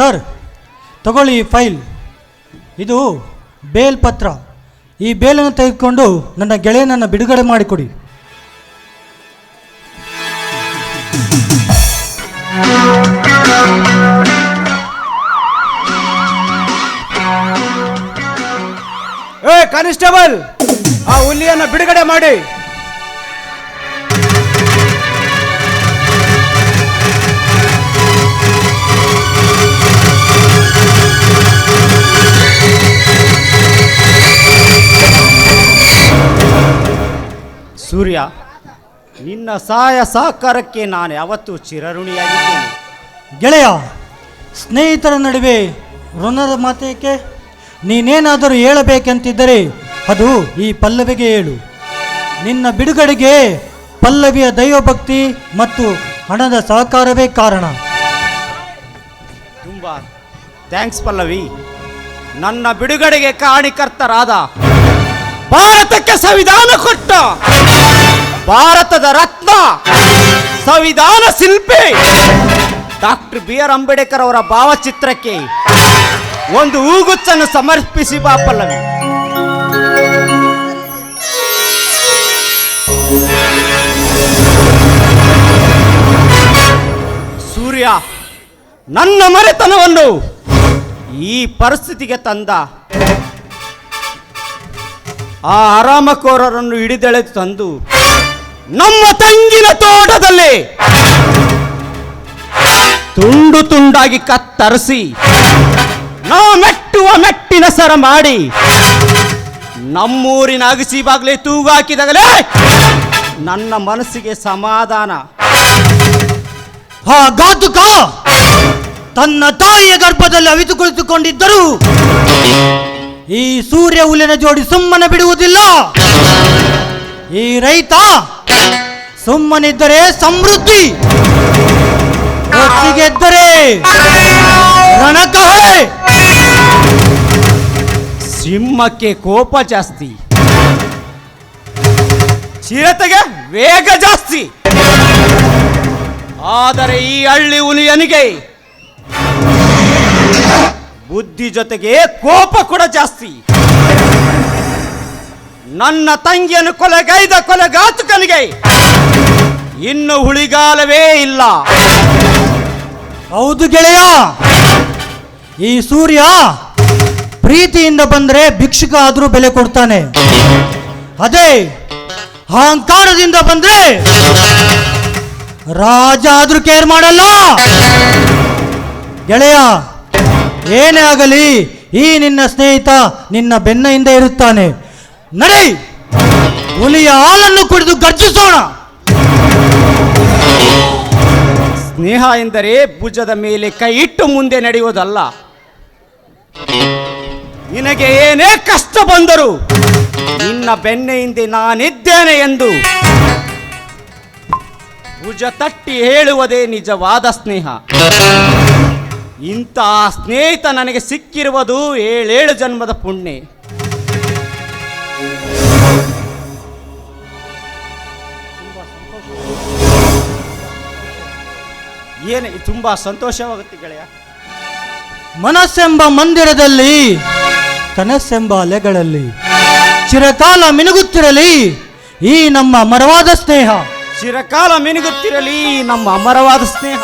Sir, ತಗೊಳ್ಳಿ ಈ file. ಇದು ಬೇಲ್ ಪತ್ರ. ಈ ಬೇಲನ್ನು ತೆಗೆದುಕೊಂಡು ನನ್ನ ಗೆಳೆಯನನ್ನು ಬಿಡುಗಡೆ ಮಾಡಿಕೊಡಿ. ಏ, ಕಾನಿಸ್ಟೇಬಲ್, ಆ ಹುಲಿಯನ್ನು ಬಿಡುಗಡೆ ಮಾಡಿ. ಸೂರ್ಯ ನಿನ್ನ ಸಹಾಯ ಸಹಕಾರಕ್ಕೆ ನಾನು ಯಾವತ್ತೂ ಚಿರಋಣಿಯಾಗಿದ್ದೇನೆ. ಗೆಳೆಯ ಸ್ನೇಹಿತರ ನಡುವೆ ಋಣದ ಮಾತೇಕೆ ನೀನೇನಾದರೂ ಹೇಳಬೇಕೆಂತಿದ್ದರೆ ಅದು ಈ ಪಲ್ಲವಿಗೆ ಹೇಳು ನಿನ್ನ ಬಿಡುಗಡೆಗೆ ಪಲ್ಲವಿಯ ದೈವಭಕ್ತಿ ಮತ್ತು ಹಣದ ಸಹಕಾರವೇ ಕಾರಣ. ತುಂಬ ಥ್ಯಾಂಕ್ಸ್ ಪಲ್ಲವಿ. ನನ್ನ ಬಿಡುಗಡೆಗೆ ಕಾರಣಕರ್ತರಾದ ಭಾರತಕ್ಕೆ ಸಂವಿಧಾನ ಕೊಟ್ಟ ಭಾರತದ ರತ್ನ ಸಂವಿಧಾನ ಶಿಲ್ಪಿ ಡಾಕ್ಟರ್ ಬಿ ಆರ್ ಅಂಬೇಡ್ಕರ್ ಅವರ ಭಾವಚಿತ್ರಕ್ಕೆ ಒಂದು ಹೂಗುಚ್ಚನ್ನು ಸಮರ್ಪಿಸಿ ಬಾಪಲ್ಲವಿ. ಸೂರ್ಯ, ನನ್ನ ಮರೆತನವನ್ನು ಈ ಪರಿಸ್ಥಿತಿಗೆ ತಂದ. ಆ ಆರಾಮಕೋರರನ್ನು ಹಿಡಿದೆಳೆದು ತಂದು ನಮ್ಮ ತಂಗಿನ ತೋಟದಲ್ಲಿ ತುಂಡು ತುಂಡಾಗಿ ಕತ್ತರಿಸಿ ನಾ ಮೆಟ್ಟುವ ಮೆಟ್ಟಿನ ಸರ ಮಾಡಿ ನಮ್ಮೂರಿನ ಅಗಸಿ ಬಾಗ್ಲೆ ತೂಗಾಕಿದಾಗಲೇ ನನ್ನ ಮನಸ್ಸಿಗೆ ಸಮಾಧಾನ. ಆ ತನ್ನ ತಾಯಿಯ ಗರ್ಭದಲ್ಲಿ ಅವಿತು ಕುಳಿತುಕೊಂಡಿದ್ದರು ಈ ಸೂರ್ಯ ಹುಲಿನ ಜೋಡಿ ಸುಮ್ಮನೆ ಬಿಡುವುದಿಲ್ಲ. ಈ ರೈತ ಸುಮ್ಮನಿದ್ದರೆ ಸಮೃದ್ಧಿ, ಒಟ್ಟಿಗೆದ್ದರೆ ರಣಕಹಳೆ ಸಿಂಹಕ್ಕೆ ಕೋಪ ಜಾಸ್ತಿ, ಚಿರತೆಗೆ ವೇಗ ಜಾಸ್ತಿ. ಆದರೆ ಈ ಹಳ್ಳಿ ಹುಲಿಯನಿಗೆ ಬುದ್ಧಿ ಜೊತೆಗೆ ಕೋಪ ಕೂಡ ಜಾಸ್ತಿ. ನನ್ನ ತಂಗಿಯನ್ನು ಕೊಲೆಗೈದ ಕೊಲೆಗಾತುಕನಿಗೆ ಇನ್ನು ಹುಳಿಗಾಲವೇ ಇಲ್ಲ. ಹೌದು ಗೆಳೆಯ, ಈ ಸೂರ್ಯ ಪ್ರೀತಿಯಿಂದ ಬಂದರೆ ಭಿಕ್ಷುಕ ಆದರೂ ಬೆಲೆ ಕೊಡ್ತಾನೆ. ಅದೇ ಅಹಂಕಾರದಿಂದ ಬಂದ್ರೆ ರಾಜ ಆದರೂ ಕೇರ್ ಮಾಡಲ್ಲ. ಗೆಳೆಯ, ಏನೇ ಆಗಲಿ ಈ ನಿನ್ನ ಸ್ನೇಹಿತ ನಿನ್ನ ಬೆನ್ನ ಹಿಂದೆ ಇರುತ್ತಾನೆ. ನಡಿ. ಹುಲಿಯ ಹಾಲನ್ನು ಕುಡಿದು ಗರ್ಜಿಸೋಣ. ಸ್ನೇಹ ಎಂದರೆ ಭುಜದ ಮೇಲೆ ಕೈ ಇಟ್ಟು ಮುಂದೆ ನಡೆಯುವುದಲ್ಲ. ನಿನಗೆ ಏನೇ ಕಷ್ಟ ಬಂದರೂ ನಿನ್ನ ಬೆನ್ನ ಹಿಂದೆ ನಾನಿದ್ದೇನೆ ಎಂದು. ಭುಜ ತಟ್ಟಿ ಹೇಳುವುದೇ ನಿಜವಾದ ಸ್ನೇಹ. ಇಂತಹ ಸ್ನೇಹಿತ ನನಗೆ ಸಿಕ್ಕಿರುವುದು ಏಳೇಳು ಜನ್ಮದ ಪುಣ್ಯ. ಏನೇ ತುಂಬಾ ಸಂತೋಷವಾಗುತ್ತೆ ಗೆಳೆಯ? ಮನಸ್ಸೆಂಬ ಮಂದಿರದಲ್ಲಿ ಕನಸೆಂಬ ಅಲೆಗಳಲ್ಲಿ, ಚಿರಕಾಲ ಮಿನುಗುತ್ತಿರಲಿ, ಈ ನಮ್ಮ ಮರವಾದ ಸ್ನೇಹ. ಚಿರಕಾಲ ಮಿನುಗುತ್ತಿರಲಿ ನಮ್ಮ ಅಮರವಾದ ಸ್ನೇಹ.